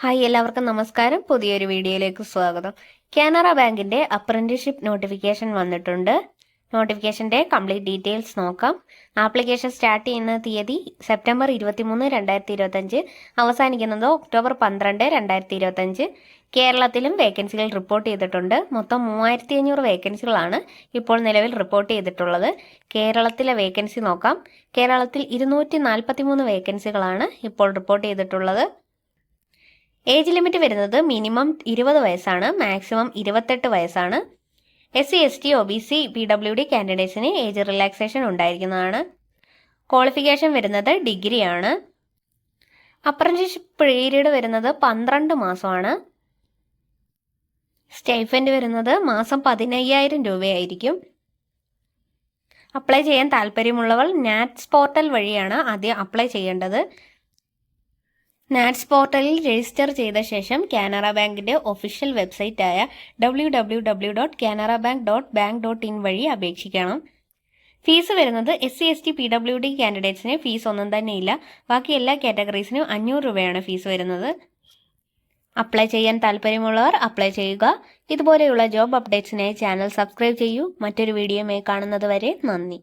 Hi എല്ലാവർക്കും നമസ്കാരം. പുതിയൊരു വീഡിയോയിലേക്ക് സ്വാഗതം. കാനറ ബാങ്കിന്റെ അപ്രന്റീഷിപ്പ് നോട്ടിഫിക്കേഷൻ വന്നിട്ടുണ്ട്. നോട്ടിഫിക്കേഷന്റെ കംപ്ലീറ്റ് ഡീറ്റെയിൽസ് നോക്കാം. ആപ്ലിക്കേഷൻ സ്റ്റാർട്ട് ചെയ്യുന്ന തീയതി സെപ്റ്റംബർ ഇരുപത്തിമൂന്ന് രണ്ടായിരത്തി ഇരുപത്തഞ്ച് അവസാനിക്കുന്നത് ഒക്ടോബർ പന്ത്രണ്ട് രണ്ടായിരത്തി ഇരുപത്തഞ്ച് കേരളത്തിലും വേക്കൻസികൾ റിപ്പോർട്ട് ചെയ്തിട്ടുണ്ട്. മൊത്തം മൂവായിരത്തി അഞ്ഞൂറ് വേക്കൻസികളാണ് ഇപ്പോൾ നിലവിൽ റിപ്പോർട്ട് ചെയ്തിട്ടുള്ളത്. കേരളത്തിലെ വേക്കൻസി നോക്കാം. കേരളത്തിൽ ഇരുന്നൂറ്റി വേക്കൻസികളാണ് ഇപ്പോൾ റിപ്പോർട്ട് ചെയ്തിട്ടുള്ളത്. ഏജ് ലിമിറ്റ് വരുന്നത് മിനിമം ഇരുപത് വയസ്സാണ് മാക്സിമം ഇരുപത്തെട്ട് വയസ്സാണ്. S C S T O B C P W D കാൻഡിഡേറ്റ്സിന് age relaxation ഉണ്ടായിരിക്കുന്നതാണ്. ക്വാളിഫിക്കേഷൻ വരുന്നത് ഡിഗ്രിയാണ് അപ്രന്റീഷിപ്പ് പീരീഡ് വരുന്നത് പന്ത്രണ്ട് മാസമാണ്. സ്റ്റൈഫൻഡ് വരുന്നത് മാസം പതിനയ്യായിരം രൂപയായിരിക്കും. അപ്ലൈ ചെയ്യാൻ താല്പര്യമുള്ളവർ നാറ്റ്സ് പോർട്ടൽ വഴിയാണ് ആദ്യം അപ്ലൈ ചെയ്യേണ്ടത്. നാറ്റ്സ് പോർട്ടലിൽ രജിസ്റ്റർ ചെയ്ത ശേഷം കാനറ ബാങ്കിന്റെ official വെബ്സൈറ്റായ W W W dot Canara bank dot bank dot in വഴി അപേക്ഷിക്കണം. ഫീസ് വരുന്നത് S C S T P W D കാൻഡിഡേറ്റ്സിന് fees ഒന്നും തന്നെ ഇല്ല ബാക്കി എല്ലാ കാറ്റഗറീസിനും അഞ്ഞൂറ് രൂപയാണ് ഫീസ് വരുന്നത്. അപ്ലൈ ചെയ്യാൻ താല്പര്യമുള്ളവർ അപ്ലൈ ചെയ്യുക. ഇതുപോലെയുള്ള ജോബ് അപ്ഡേറ്റ്സിനായി ചാനൽ സബ്സ്ക്രൈബ് ചെയ്യൂ. മറ്റൊരു വീഡിയോയുമായി കാണുന്നത് വരെ നന്ദി.